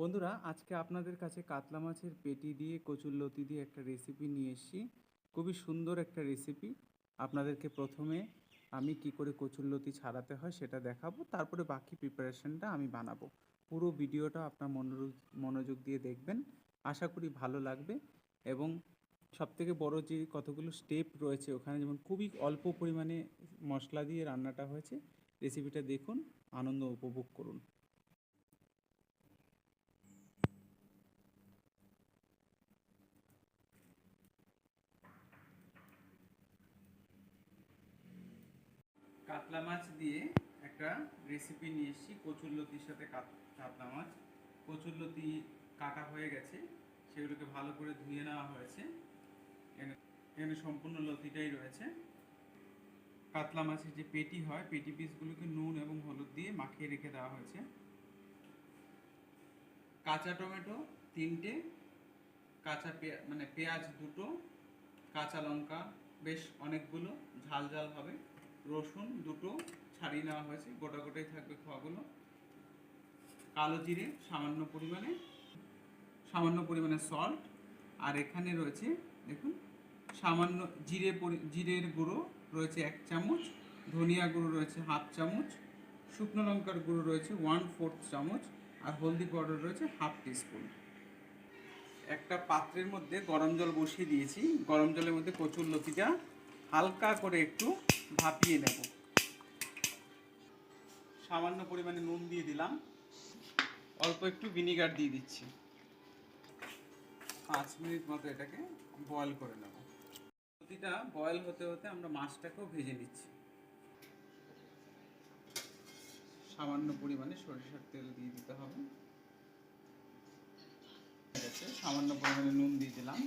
বন্ধুরা, আজকে আপনাদের কাছে কাতলা মাছের পেটি দিয়ে কচুরলতি দিয়ে একটা রেসিপি নিয়ে এসেছি। খুবই সুন্দর একটা রেসিপি আপনাদেরকে প্রথমে আমি কি করে কচুরলতি ছাড়াতে হয় সেটা দেখাবো, তারপরে বাকি প্রিপারেশনটা আমি বানাবো। পুরো ভিডিওটা আপনার মনোযোগ মনোযোগ দিয়ে দেখবেন। আশা করি ভালো লাগবে। এবং সবথেকে বড় যে কতগুলো স্টেপ রয়েছে, ওখানে যেমন খুবই অল্প পরিমাণে মশলা দিয়ে রান্নাটা হয়েছে রেসিপিটা দেখুন, আনন্দ উপভোগ করুন কাতলা মাছ দিয়ে একটা রেসিপি নিয়ে এসেছি। কচুরলতির সাথে কাত- কাতলা মাছ। কচুরলতি কাটা হয়ে গেছে। সেগুলোকে ভালো করে ধুয়ে নেওয়া হয়েছে। এখানে- সম্পূর্ণ লতিটাই রয়েছে। কাতলা মাছের যে পেটি হয়, পেটি পিসগুলোকে নুন এবং হলুদ দিয়ে মাখিয়ে রেখে দেওয়া হয়েছে। কাঁচা টমেটো তিনটে, কাঁচা মানে পেঁয়াজ দুটো, কাঁচা লঙ্কা, বেশ অনেকগুলো, ঝাল ঝাল হবে। রসুন দুটো ছাড়িয়ে নেওয়া হয়েছে, গোটা গোটাই থাকবে খোয়াগুলো। কালো জিরে, সামান্য পরিমাণে সামান্য পরিমাণে সল্ট আর এখানে রয়েছে, দেখুন, সামান্য জিরে জিরের গুঁড়ো রয়েছে এক চামচ, ধনিয়া গুঁড়ো রয়েছে হাফ চামচ, শুকনো লঙ্কার গুঁড়ো রয়েছে ওয়ান ফোর্থ চামচ, আর হলদি পাউডার রয়েছে হাফ টিস্পুন একটা পাত্রের মধ্যে গরম জল বসিয়ে দিয়েছি, গরম জলের মধ্যে কচুর লতিটা হালকা করে একটু ভাপিয়ে নেব। সামান্য পরিমাণে নুন দিয়ে দিলাম। অল্প একটু ভিনিগার দিয়ে দিচ্ছি। পাঁচ মিনিট মতো এটাকে বয়েল করে নেব। লতিটা বয়েল হতে হতে আমরা মাছটাকেও ভেজে নিচ্ছি। সামান্য পরিমাণে সরিষার তেল দিয়ে দিতে হবে। ঠিক আছে, সামান্য পরিমাণে নুন দিয়ে দিলাম।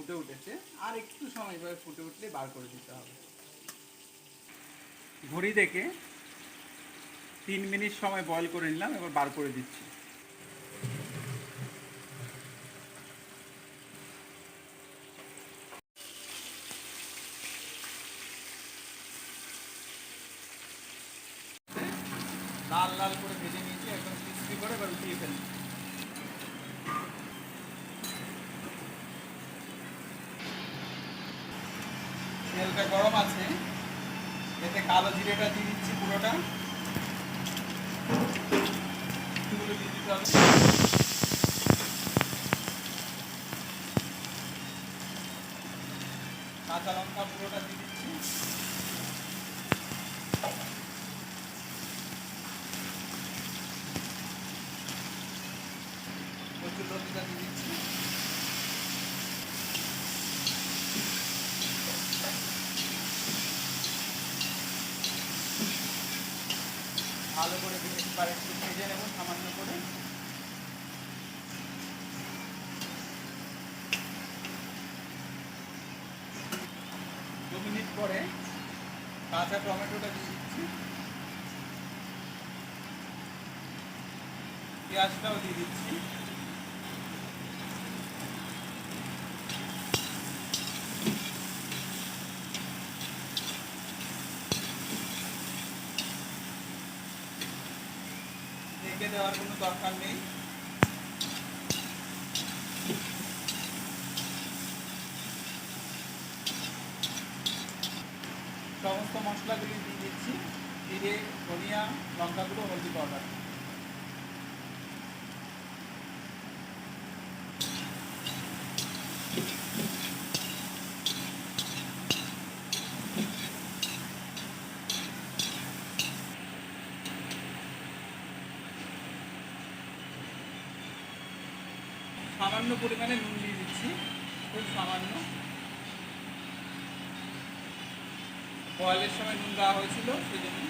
ফুটে উঠেছে। আর একটু সময় এভাবে ফুটে উঠলে বার করে দিতে হবে। ঘড়ি দেখে তিন মিনিট সময় বয়ল করে নিলাম, এবার বার করে দিচ্ছি। লাল লাল করে ভেজে নিয়েছি, একদম ক্রিস্পি করে, এবার উঠিয়ে ফেলছি। তেলটা গরম আছে, এতে কালো জিরেটা দিয়ে দিচ্ছি পুরোটা। দিতে কাঁচা লঙ্কা পুরোটা দিয়ে দিচ্ছি। প্রচুর লতিটা দিয়ে দিচ্ছি। ভালো করে ভেজে পারে একটু ভেজে নেব, সামান্য করে। দু মিনিট পরে কাঁচা টমেটোটা দিয়ে দিচ্ছি। পেঁয়াজটাও দিয়ে দিচ্ছি। দেওয়ার কোনো দরকার নেই। সমস্ত মশলাগুলি দিয়ে দিচ্ছি জিরে ধনিয়া লঙ্কাগুলো হলদি পাউডার। সামান্য পরিমাণে নুন দিয়ে দিচ্ছি খুব সামান্য। বয়েলের সময় নুন দেওয়া হয়েছিল সেই জন্য।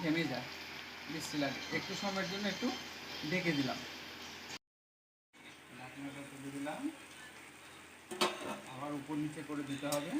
থেমে যায়। বৃষ্টি লাগে একটু সময়ের জন্য একটু ডেকে দিলাম। ঢাকনাটা তুলে দিলাম। আবার উপর নিচে করে দিতে হবে।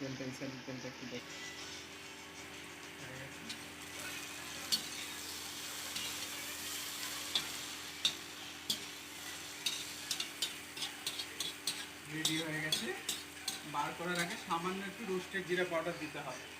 দেখ রেডি হয়ে গেছে। বার করার আগে সামান্য একটু রোস্টেড জিরা পাউডার দিতে হবে।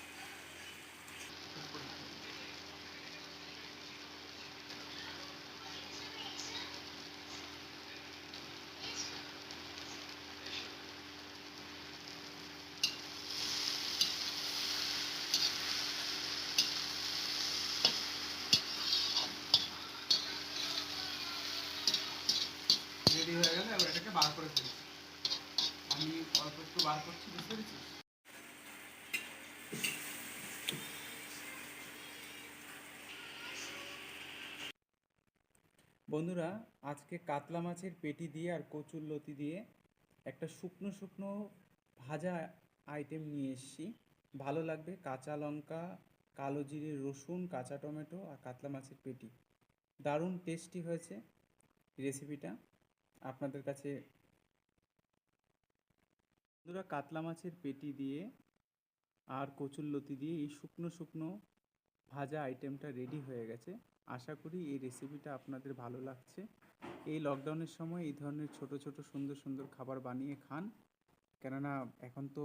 রেডি হয়ে গেলে এবার এটাকে বার করে ফেলছি আমি অল্প একটু বার করছি, বুঝতে পেরেছিস? বন্ধুরা, আজকে কাতলা মাছের পেটি দিয়ে আর কচুর লতি দিয়ে একটা শুকনো শুকনো ভাজা আইটেম নিয়ে এসেছি। ভালো লাগবে, কাঁচা লঙ্কা, কালো জিরে, রসুন, কাঁচা টমেটো আর কাতলা মাছের পেটি। দারুণ টেস্টি হয়েছে রেসিপিটা আপনাদের কাছে বন্ধুরা কাতলা মাছের পেটি দিয়ে আর কচুরলতি দিয়ে এই শুকনো শুকনো ভাজা আইটেমটা রেডি হয়ে গেছে। আশা করি এই রেসিপিটা আপনাদের ভালো লাগছে। এই লকডাউনের সময় এই ধরনের ছোট ছোট, সুন্দর সুন্দর খাবার বানিয়ে খান। কেননা এখন তো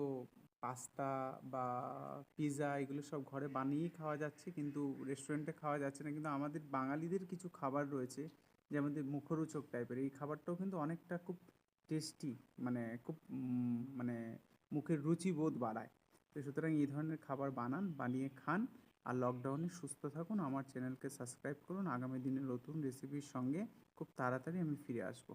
পাস্তা বা পিৎজা এগুলো সব ঘরে বানিয়েই খাওয়া যাচ্ছে, কিন্তু রেস্টুরেন্টে খাওয়া যাচ্ছে না। কিন্তু আমাদের বাঙালিদের কিছু খাবার রয়েছে যেমন মুখরোচক টাইপের এই খাবারটাও কিন্তু অনেকটা খুব টেস্টি মানে খুব মানে মুখের রুচিবোধ বাড়ায়। তো সুতরাং এই ধরনের খাবার বানান, বানিয়ে খান আর লকডাউনে সুস্থ থাকুন। আমার চ্যানেলকে সাবস্ক্রাইব করুন। আগামী দিনে নতুন রেসিপির সঙ্গে খুব তাড়াতাড়ি আমি ফিরে আসব।